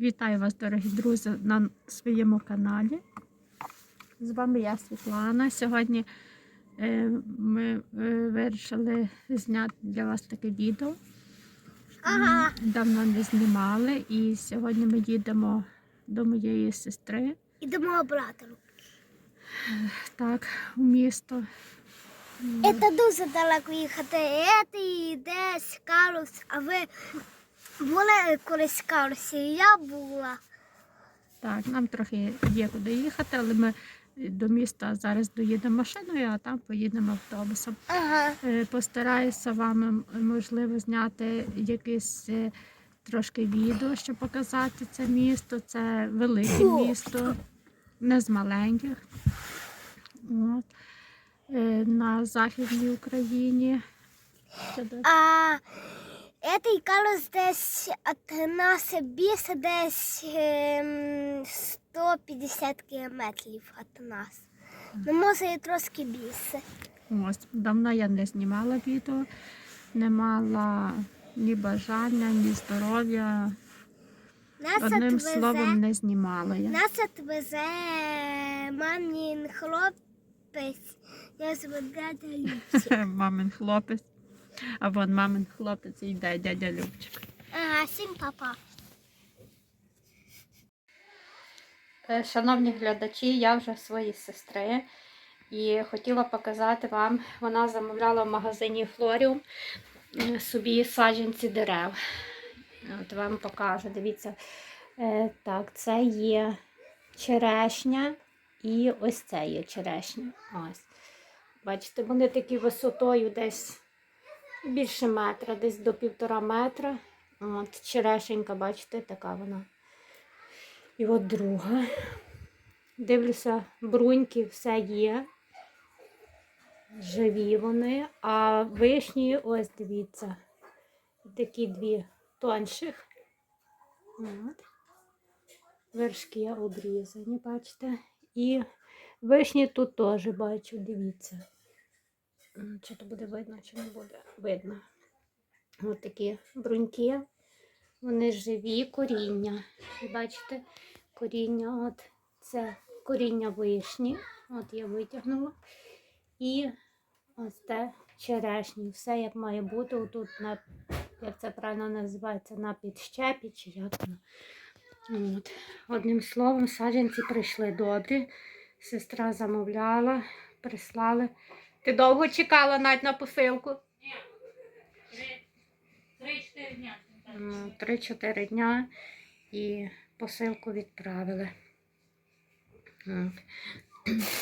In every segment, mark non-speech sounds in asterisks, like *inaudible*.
Вітаю вас, дорогі друзі, на своєму каналі. З вами я Світлана. Сьогодні е, ми е, вирішили зняти для вас таке відео. Ага. Давно не знімали, і сьогодні ми їдемо до моєї сестри, І до мого брата. так, у місто. Це дуже далеко їхати. Це десь Карлос, а ви були колись? Я була. Так, нам трохи є куди їхати, але ми до міста зараз доїдемо машиною, а там поїдемо автобусом. Ага. Е, Постараюся вам можливо зняти якесь е, трошки відео, щоб показати це місто. Це велике місто, не з маленьких. От. Е, На Західній Україні. А цей Карлос десь від нас більше десь ем, 150 кілометрів від нас. Ну, може, і трошки більше. Ось, давно я не знімала відео, не мала ні бажання, ні здоров'я. Нас Одним відвезе- словом, не знімала я. Нас відвезе мамін хлопець. Я Любчик. Мамин хлопець. *laughs* А вон мамин хлопець і йде дядя Любчик. Ага, всім папа. Е, Шановні глядачі, я вже своїй сестри і хотіла показати вам, вона замовляла в магазині Флоріум е, собі саджанці дерев. От вам покажу, дивіться. Е, Так, це є черешня і ось це є черешня. Ось. Бачите, вони такі висотою десь більше метра, десь до півтора метра. От, черешенька, бачите, така вона. І от друга. Дивлюся, бруньки все є. Живі вони, а вишні, ось дивіться, такі дві тонших. От. Вершки обрізані, бачите. І вишні тут теж бачу, дивіться. Чи то буде видно, чи не буде видно. Ось такі бруньки. Вони живі коріння. Бачите, коріння, от це коріння вишні. От я витягнула. І ось те черешні. Все як має бути. Отут на, як це правильно називається, на підщепі, чи як воно. От. Одним словом, саджанці прийшли добрі. Сестра замовляла, прислали. Ти довго чекала навіть на посилку? Три-чотири дня. 3-4 дня і посилку відправили.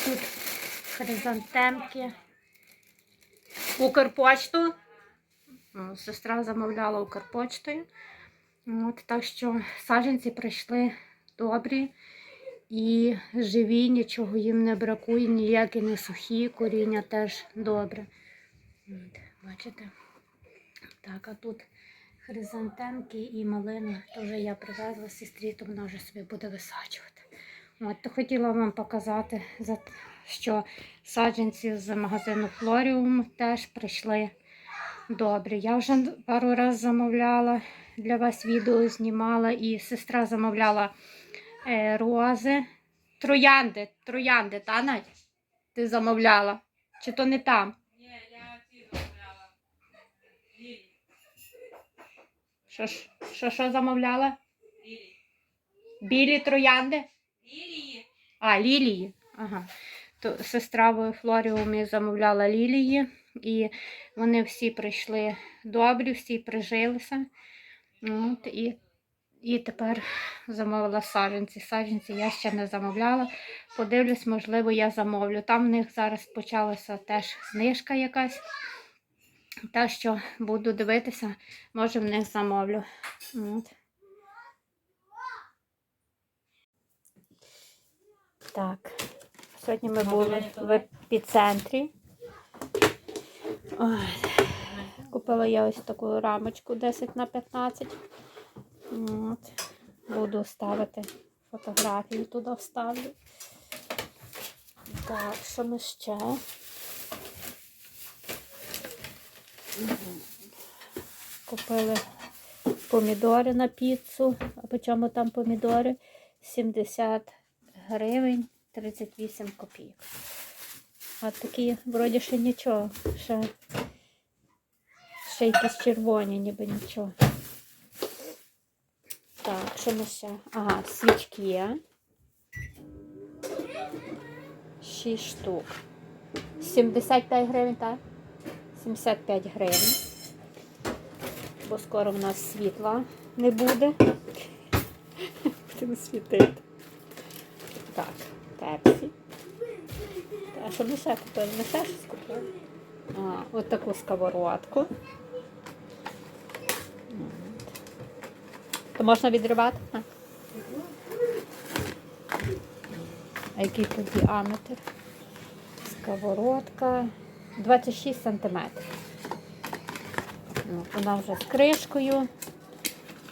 Тут хризантемки. Укрпочту. Сестра замовляла Укрпочтою. От, так що саджанці прийшли добрі і живі, нічого їм не бракує, ніякі не сухі, коріння теж добре. Бачите? Так, а тут хризантемки і малина теж я привезла сестрі, то вона вже собі буде висаджувати. От, то хотіла вам показати, що саджанці з магазину Флоріум теж прийшли добрі. Я вже пару разів замовляла, для вас відео знімала, і сестра замовляла рози. Троянди, троянди, та Надь? Ти замовляла? Чи то не там? Ні, я ці замовляла. Лілі. Що, що, що замовляла? Лілі. Білі троянди? Лілії. А, лілії. Ага. То сестра в Флоріумі замовляла лілії, і вони всі прийшли добрі, всі прижилися. От, і, і тепер замовила саджанці. Саджанці я ще не замовляла. Подивлюсь, можливо, я замовлю. Там в них зараз почалася теж знижка якась. Так що буду дивитися, може в них замовлю. От. Так, сьогодні ми були в епіцентрі. Ой, Купила я ось таку рамочку 10 на 15. От. Буду ставити фотографії туди вставлю. Так, що ми ще? Купили помідори на піцу. А по чому там помідори? 70 гривень 38 копійок. А такі, вроді, ще нічого. Ще, ще якісь червоні, ніби нічого. Так, що ми ще? Ага, свічки. 6 штук. 75 гривень, так? 75 гривень. Бо скоро в нас світла не буде. Будемо світити. Так, пепсі. А що ми ще купили? Ми ще щось купили? А, от таку сковородку. То можна відривати? А? А який тут діаметр? Сковородка 26 сантиметрів. Ну, вона вже з кришкою.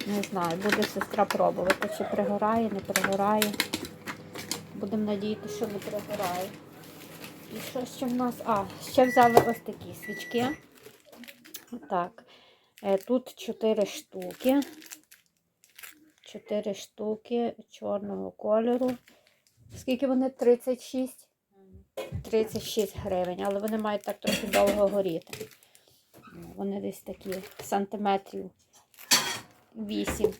Не знаю, буде сестра пробувати, чи пригорає, не пригорає. Будемо надіятися, що не пригорає. І що ще в нас? А, ще взяли ось такі свічки. Так. Е, Тут 4 штуки. 4 штуки чорного кольору. Скільки вони? 36? 36 гривень, але вони мають так трохи довго горіти. Вони десь такі сантиметрів 8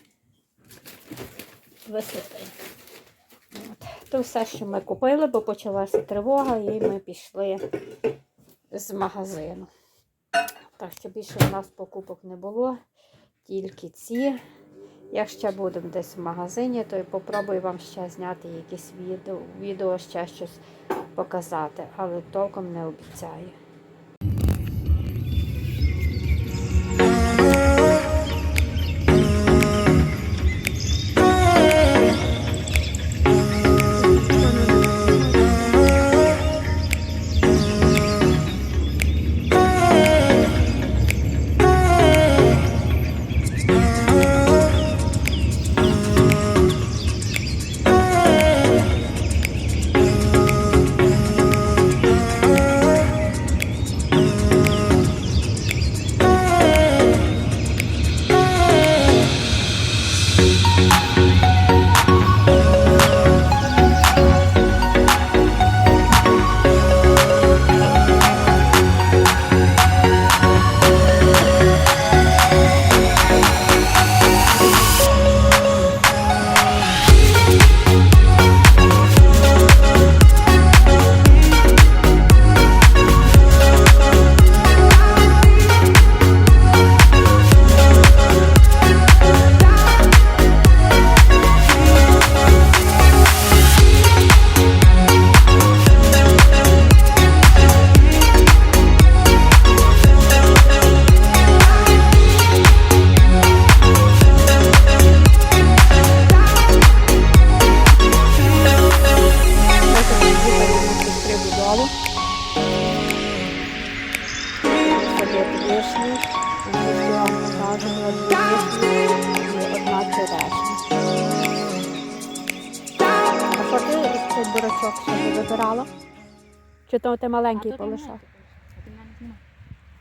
висоти. От. То все, що ми купили, бо почалася тривога, і ми пішли з магазину. Так що більше у нас покупок не було, тільки ці. Як ще будемо десь в магазині, то і попробую вам ще зняти якісь відео, відео ще щось показати, але толком не обіцяю. Цей бурачок собі вибирала? Чи то ти маленький полишав?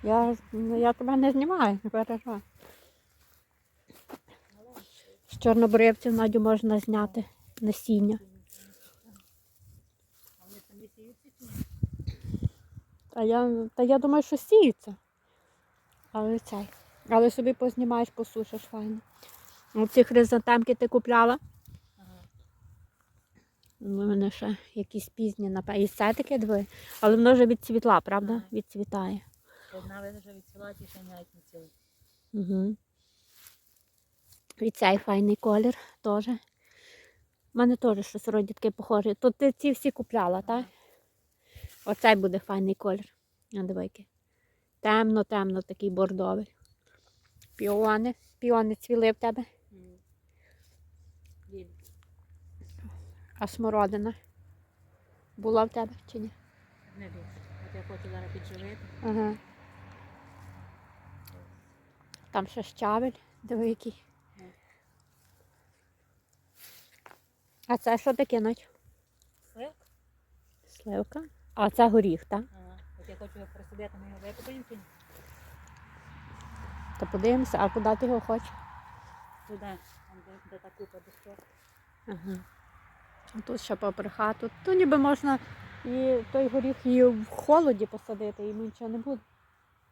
Я, ну, я тебе не знімаю, не переживай. З чорнобривців Надю можна зняти насіння. Та я, та я думаю, що сіється. Але цей. Але собі познімаєш, посушиш файно. Оці хризантемки ти купляла. У мене ще якісь пізні, напевно. І це таке дві. Але воно вже відцвітла, правда? Відцвітає. Одна вже відцвіла, ті ще навіть не цілий. Угу. І цей файний колір теж. У мене теж щось вроді таке похоже. Тут ти ці всі купляла, так? Оцей буде файний колір. А диви. Темно, темно, такий бордовий. Піони. Піони цвіли в тебе. А смородина. Була в тебе чи ні? Не дуже. От я хочу зараз підживити. Ага. Там ще щавель, диви який. А це що таке, Надь? Сливка? Сливка. А це горіх, так? Ага. От я хочу присадити, ми його викопаємо чи ні? Та подивимося, а куди ти його хочеш? туди, там, де, де та купа дощок. Ага. Тут ще попри хату. То ніби можна і той горіх і в холоді посадити, йому нічого не буде.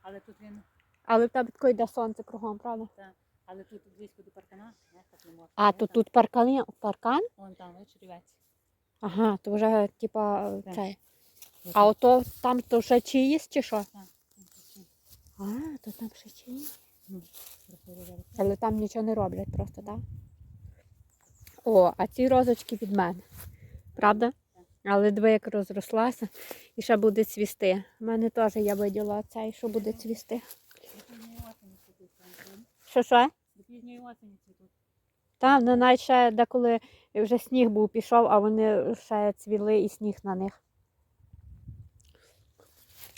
Але тут він, Але в тебе йде сонце кругом, правда? Так. але тут близько до паркана, не, так не можна. А, то тут паркан, паркан? Вон там, ось червець. Ага, то вже типа Так. цей. А ото там то вже чиїсь чи що? А, то там ще чиїсь. Але там нічого не роблять просто, так? О, а ці розочки від мене. Правда? Але диви, як розрослася і ще буде цвісти. У мене теж я виділа цей, що буде цвісти. Що що? Там ну, навіть ще деколи вже сніг був пішов, а вони ще цвіли і сніг на них.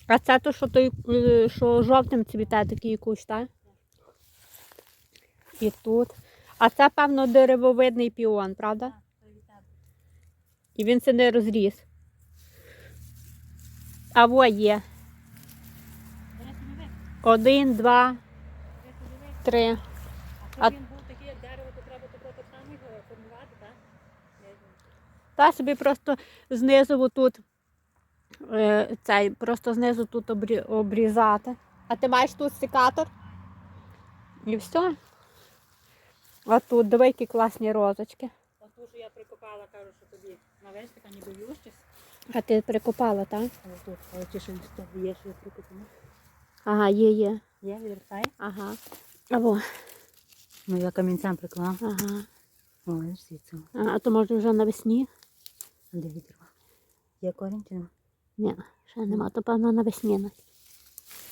А це то, що той, е, що жовтим цвіте такий кущ, так? І тут. А це, певно, деревовидний піон, правда? І він це не розріс. А во є. Один, два, три. А він був такий, як дерево, то треба тако так само його формувати, так? Та собі просто знизу тут е, цей, просто знизу тут обрізати. А ти маєш тут секатор? І все. А тут диви, які класні розочки. Оту, що я прикопала, кажу, що тобі навесь така ніби ющись. А ти прикопала, так? Але тут, але ті, що є, що я прикопала. Ага, є, є. Є, відростає? Ага. Або, Ну, я камінцем приклала. ага. О, видиш, звідси. А, а то може вже навесні? Де відірва? Є корінь чи нема? Ні, ще нема, то певно навесні.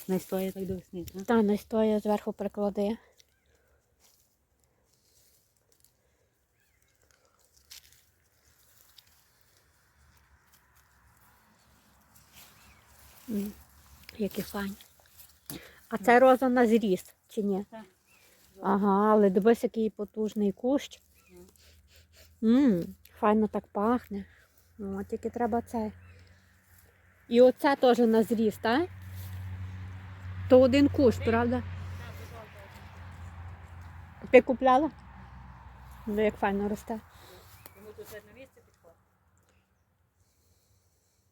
Не стоїть так до весни, так? Та не стоя зверху приклади. М, Які файні. А це роза на зріст, чи ні? Так. Ага, але дивись, який потужний кущ. Мм, файно так пахне. О, тільки треба це. І оце теж на зріст, так? То один кущ, правда? Ти купляла? Ну, як файно росте. Йому тут одне місце підходить.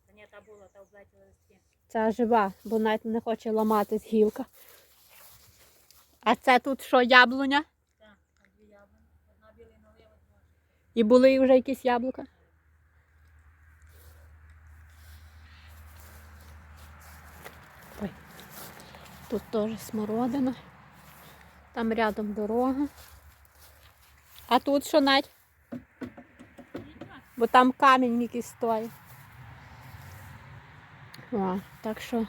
Та ні, та була, та облетіла листки. Це жива, бо навіть не хоче ламатись гілка. А це тут що, яблуня? Так, дві яблуні. Одна білий налива, друга. І були вже якісь яблука? Ой. Тут теж смородина. Там рядом дорога. А тут що навіть? Бо там камінь якийсь стоїть. О, так що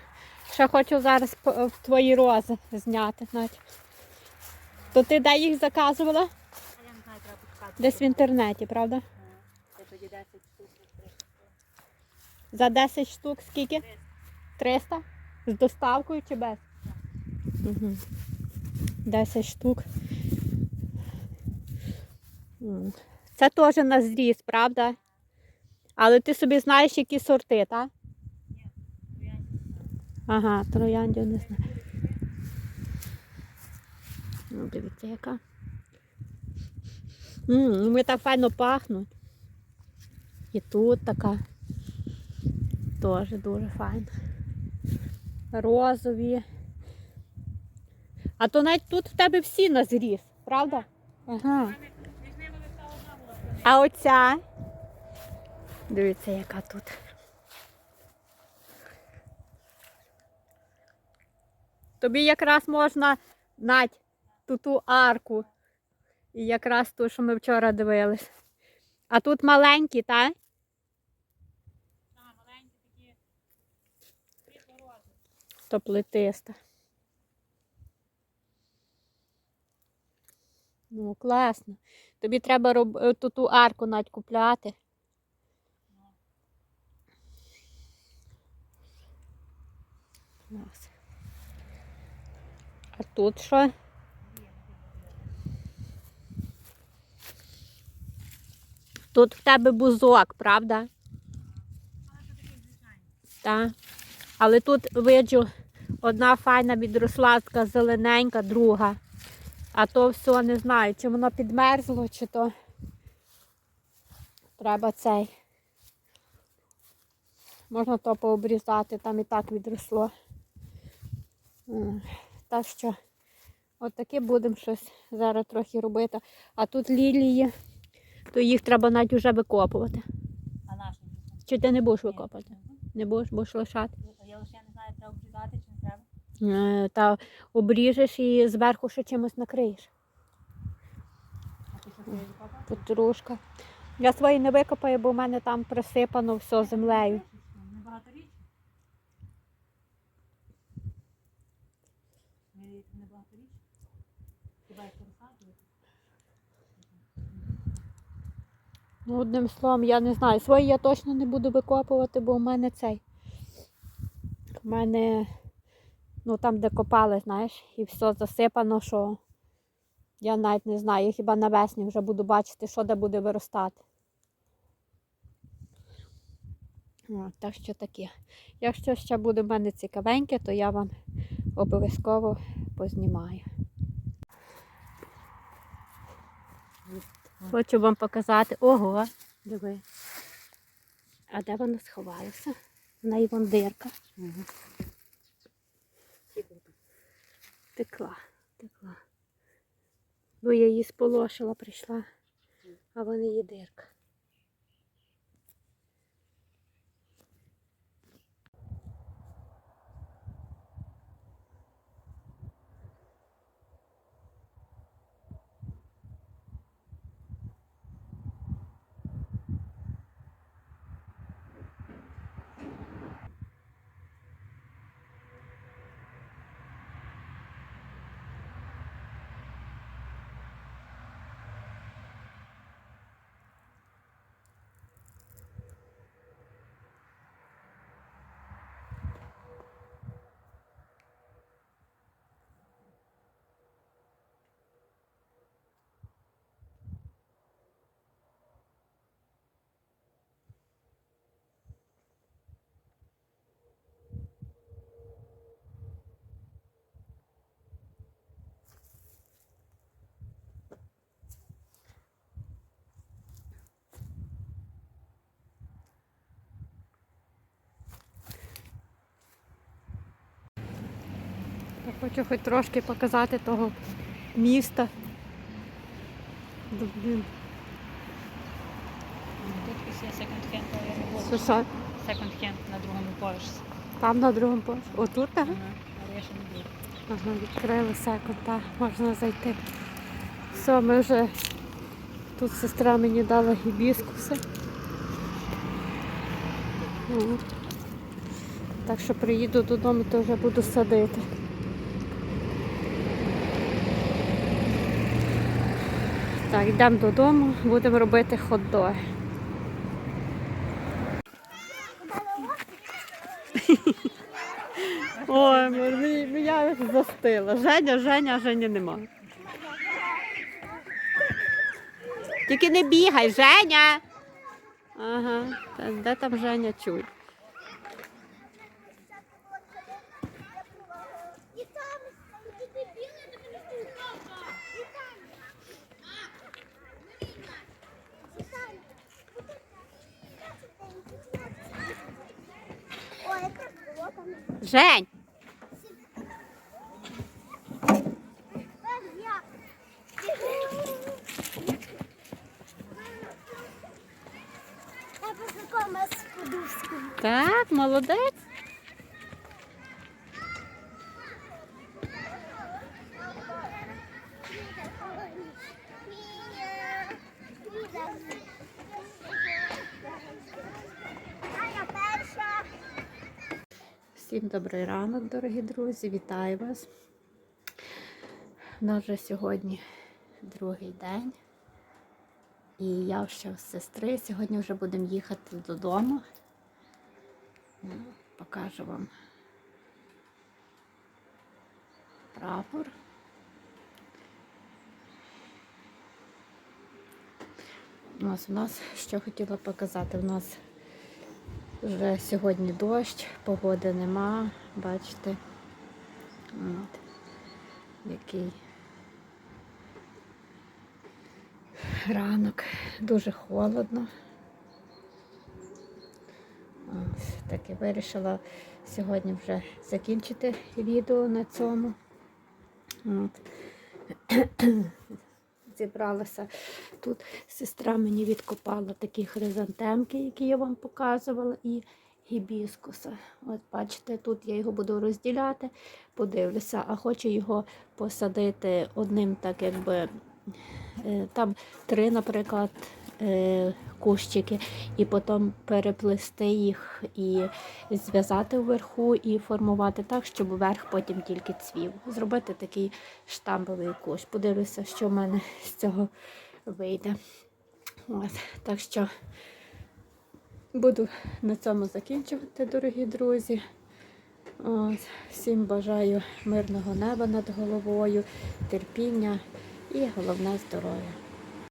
ще хочу зараз твої рози зняти. Навіть. То ти де їх заказувала? Десь в інтернеті, правда? Це тоді 10 штук. три. За 10 штук скільки? 300? З доставкою чи без? Угу. 10 штук. Це теж на зріз, правда? Але ти собі знаєш, які сорти, так? Ага, трояндів не знаю. Ну, дивіться, яка. М, Вони так файно пахнуть. І тут така. Теж дуже файно. Розові. А то навіть тут в тебе всі на зріз, правда? Ага. А оця. Дивіться, яка тут. Тобі якраз можна нать ту ту арку. І якраз ту, що ми вчора дивились. А тут маленькі, так? Так, маленькі такі. світло-розові. То плетиста. Ну, класно. Тобі треба роб... ту ту арку навіть купляти. А тут що? Тут в тебе бузок, правда? Так. Але тут виджу, одна файна відросла, така зелененька, друга. А то все не знаю, чи воно підмерзло, чи то треба цей. Можна то пообрізати, там і так відросло. Так що от таке будемо щось зараз трохи робити. А тут лілії, то їх треба навіть вже викопувати. А наш не буде. Чи ти не будеш Ні, викопати? не будеш, будеш лишати. Я лише не знаю, треба обрізати чи не треба. Е, Та обріжеш і зверху ще чимось накриєш. А ти що ти. Я свої не викопаю, бо в мене там присипано все землею. Ну, одним словом, я не знаю. Свої я точно не буду викопувати, бо в мене цей. У мене, ну там, де копали, знаєш, і все засипано, що я навіть не знаю. Я хіба навесні вже буду бачити, що де буде виростати. О, так що таке. Якщо ще буде в мене цікавеньке, то я вам обов'язково познімаю. Хочу вам показати. Ого, диви. А де вона сховалася? В неї вон дирка. Текла, текла. Бо я її сполошила, прийшла, а вона її дирка. Хочу хоч трошки показати того міста. Блін, Тут є секонд-хенд, що, що? Секонд-хенд на другому поверсі. Там на другому поверсі. Отут, так? Ага. Але я ще не буду. Ага, відкрили секунд, так, можна зайти. Все, ми вже тут сестра мені дала гібіскуси. Так що приїду додому, то вже буду садити. Так, йдемо додому, будемо робити хот-доги. *laughs* Ой, мені, я застила. Женя, Женя, а Жені нема. Тільки не бігай, Женя. Ага, де там Женя чуй? І там, і ти бігли, то мені І там. І там. Ой, якраз було там. Жень! Так, молодець. Всім добрий ранок, дорогі друзі, вітаю вас. У нас вже сьогодні другий день. І я ще з сестри. Сьогодні вже будемо їхати додому. Ну, Покажу вам прапор. Ось у нас, що хотіла показати, у нас вже сьогодні дощ, погоди нема, бачите, от, який ранок, дуже холодно. Ось, так і вирішила сьогодні вже закінчити відео на цьому. От. Зібралася. Тут сестра мені відкопала такі хризантемки, які я вам показувала, і гібіскуса. От бачите, тут я його буду розділяти, подивлюся, а хочу його посадити одним, так якби е, там три, наприклад, кущики, і потім переплести їх і зв'язати вверху і формувати так, щоб верх потім тільки цвів. Зробити такий штамбовий кущ. Подивлюся, що в мене *laughs* з цього вийде. От, так що буду на цьому закінчувати, дорогі друзі. От, всім бажаю мирного неба над головою, терпіння і головне здоров'я.